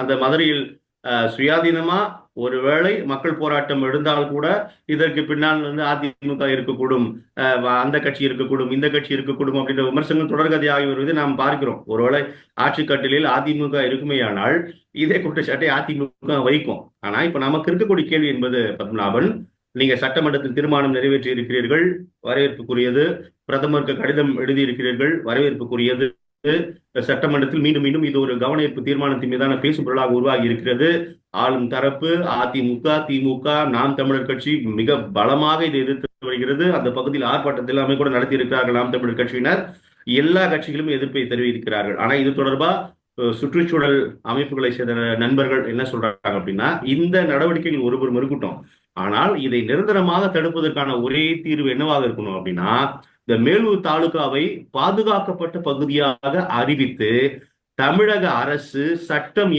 அந்த மதுரையில் சுயாதீனமா ஒருவேளை மக்கள் போராட்டம் எழுந்தால் கூட இதற்கு பின்னால் வந்து அதிமுக இருக்கக்கூடும் அந்த கட்சி இருக்கக்கூடும் இந்த கட்சி இருக்கக்கூடும் அப்படின்ற விமர்சனங்கள் தொடர்கதையாகி வருவதை நாம் பார்க்கிறோம். ஒருவேளை ஆட்சி கட்டிலில் அதிமுக இருக்குமேயானால் இதே குற்றச்சாட்டை அதிமுக வைக்கும். ஆனா இப்ப நமக்கு இருக்கக்கூடிய கேள்வி என்பது பத்மநாபன் நீங்க சட்டமன்றத்தில் தீர்மானம் நிறைவேற்றி இருக்கிறீர்கள் வரவேற்புக்குரியது பிரதமருக்கு கடிதம் எழுதியிருக்கிறீர்கள் வரவேற்புக்குரியது. சட்டமன்றத்தில் மீண்டும் மீண்டும் இது ஒரு கவனஈர்ப்பு தீர்மானத்தின் மீதான பேசும் பொருளாக உருவாகி இருக்கிறது. ஆளும் தரப்பு அதிமுக திமுக நாம் தமிழர் கட்சி மிக பலமாக இதை எதிர்த்து வருகிறது. அந்த பகுதியில் ஆர்ப்பாட்டத்தில் எல்லாமே கூட நடத்தி இருக்கிறார்கள் நாம் தமிழர் கட்சியினர். எல்லா கட்சிகளும் எதிர்ப்பை தெரிவித்திருக்கிறார்கள். ஆனா இது தொடர்பா சுற்றுச்சூழல் அமைப்புகளை சேர்ந்த நண்பர்கள் என்ன சொல்றாங்க அப்படின்னா இந்த நடவடிக்கைகள் ஒருபுறம் இருக்கட்டும் ஆனால் இதை நிரந்தரமாக தடுப்பதற்கான ஒரே தீர்வு என்னவாக இருக்கணும் அப்படின்னா இந்த மேலூர் தாலுகாவை பாதுகாக்கப்பட்ட பகுதியாக அறிவித்து தமிழக அரசு சட்டம்